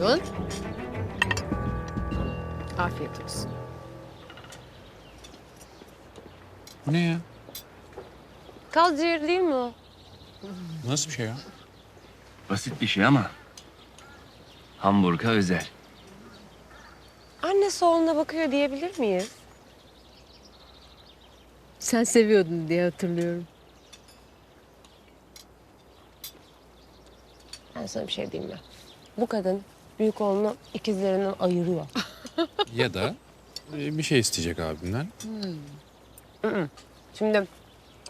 Buyurun. Afiyet olsun. Bu ne ya? Kaz ciğeri değil mi o? Nasıl bir şey ya? Basit bir şey ama Hamburg'a özel. Annesi oğluna bakıyor diyebilir miyiz? Sen seviyordun diye hatırlıyorum. Ben sana bir şey diyeyim mi? Bu kadın büyük oğlunu ikizlerinden ayırıyor. Ya da e, bir şey isteyecek abimden. Şimdi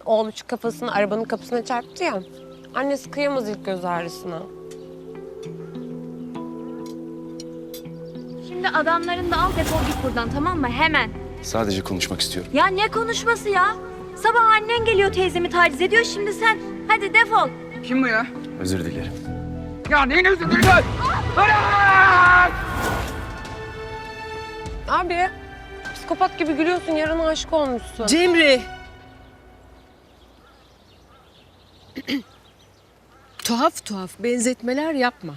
oğlu şu kafasını arabanın kapısına çarptı ya. Annesi kıyamaz ilk göz ağrısına. Şimdi adamların da al defol git buradan tamam mı? Hemen. Sadece konuşmak istiyorum. Ya ne konuşması ya? Sabah annen geliyor teyzemi taciz ediyor şimdi sen. Hadi defol. Kim bu ya? Özür dilerim. Ya neyin özür dilerim? Abi psikopat gibi gülüyorsun yarın aşık olmuşsun. Cemre! tuhaf tuhaf benzetmeler yapma.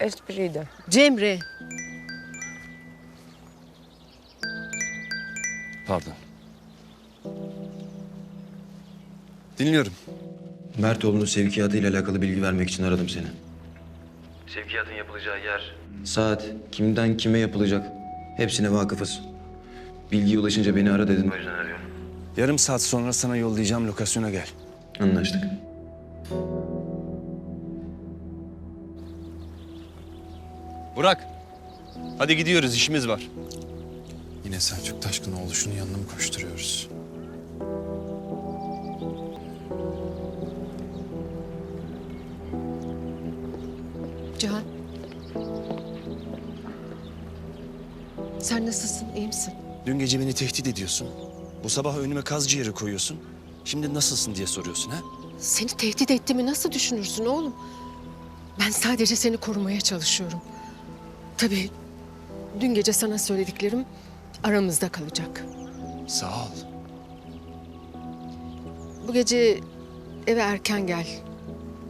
Espriydi. Cemre, Pardon. Dinliyorum. Mertoğlu'nun sevkiyatı ile alakalı bilgi vermek için aradım seni. Sevkiyatın yapılacağı yer, saat, kimden kime yapılacak hepsine vakıfız. Bilgiye ulaşınca beni ara dedin o yüzden arıyorum. Yarım saat sonra sana yollayacağım lokasyona gel. Anlaştık. Burak. Hadi gidiyoruz işimiz var. Yine Selçuk Taşkınoğlu şunun yanına mı koşturuyoruz? Cihan. Sen nasılsın, iyi misin? Dün gece beni tehdit ediyorsun. Bu sabah önüme kaz ciğeri koyuyorsun. Şimdi nasılsın diye soruyorsun ha? Seni tehdit ettiğimi nasıl düşünürsün oğlum? Ben sadece seni korumaya çalışıyorum. Tabii dün gece sana söylediklerim aramızda kalacak. Sağ ol. Bu gece eve erken gel.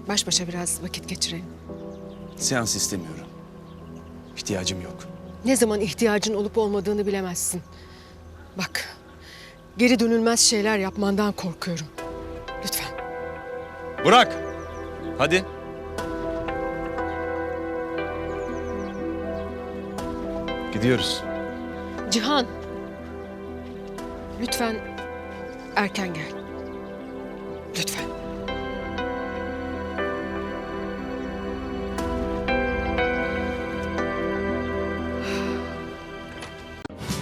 Baş başa biraz vakit geçirelim. Seans istemiyorum. İhtiyacım yok. Ne zaman ihtiyacın olup olmadığını bilemezsin. Bak, geri dönülmez şeyler yapmandan korkuyorum. Lütfen. Burak. Hadi. Gidiyoruz. Cihan. Lütfen erken gel. Lütfen.